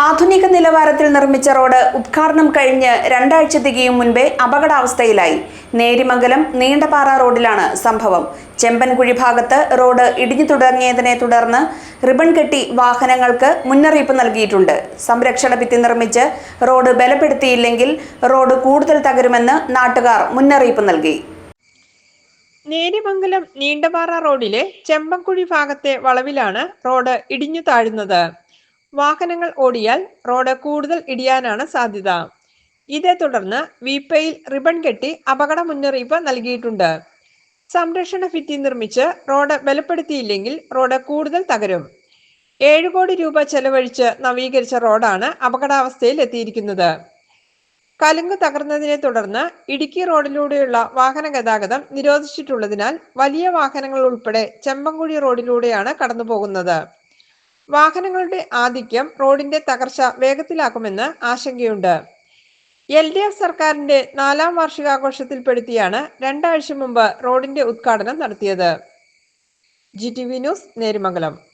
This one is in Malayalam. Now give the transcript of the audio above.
ആധുനിക നിലവാരത്തിൽ നിർമ്മിച്ച റോഡ് ഉദ്ഘാടനം കഴിഞ്ഞ് രണ്ടാഴ്ച തികയും മുൻപേ അപകടാവസ്ഥയിലായി. നേരിമംഗലം നീണ്ടപാറ റോഡിലാണ് സംഭവം. ചെമ്പൻകുഴി ഭാഗത്ത് റോഡ് ഇടിഞ്ഞു തുടങ്ങിയതിനെ തുടർന്ന് റിബൺ കെട്ടി വാഹനങ്ങൾക്ക് മുന്നറിയിപ്പ് നൽകിയിട്ടുണ്ട്. സംരക്ഷണ ഭിത്തി നിർമ്മിച്ച് റോഡ് ബലപ്പെടുത്തിയില്ലെങ്കിൽ റോഡ് കൂടുതൽ തകരുമെന്ന് നാട്ടുകാർ മുന്നറിയിപ്പ് നൽകി. നേരിമംഗലം നീണ്ടപാറ റോഡിലെ ചെമ്പൻകുഴി ഭാഗത്തെ വളവിലാണ് റോഡ് ഇടിഞ്ഞു താഴുന്നത്. വാഹനങ്ങൾ ഓടിയാൽ റോഡ് കൂടുതൽ ഇടിയാനാണ് സാധ്യത. ഇതേ തുടർന്ന് വീപ്പയിൽ റിബൺ കെട്ടി അപകട മുന്നറിയിപ്പ് നൽകിയിട്ടുണ്ട്. സംരക്ഷണ ഭിത്തി നിർമ്മിച്ച് റോഡ് ബലപ്പെടുത്തിയില്ലെങ്കിൽ റോഡ് കൂടുതൽ തകരും. ഏഴ് കോടി രൂപ ചെലവഴിച്ച് നവീകരിച്ച റോഡാണ് അപകടാവസ്ഥയിൽ എത്തിയിരിക്കുന്നത്. കലുങ്ക് തകർന്നതിനെ തുടർന്ന് ഇടുക്കി റോഡിലൂടെയുള്ള വാഹന ഗതാഗതം നിരോധിച്ചിട്ടുള്ളതിനാൽ വലിയ വാഹനങ്ങൾ ഉൾപ്പെടെ ചെമ്പൻകുഴി റോഡിലൂടെയാണ് കടന്നു പോകുന്നത് വാഹനങ്ങളുടെ ആധിക്യം റോഡിന്റെ തകർച്ച വേഗത്തിലാക്കുമെന്ന് ആശങ്കയുണ്ട്. എൽ ഡി എഫ് സർക്കാരിന്റെ നാലാം വാർഷികാഘോഷത്തിൽപ്പെടുത്തിയാണ് രണ്ടാഴ്ച മുമ്പ് റോഡിന്റെ ഉദ്ഘാടനം നടത്തിയത്. G T V news Nerimangalam.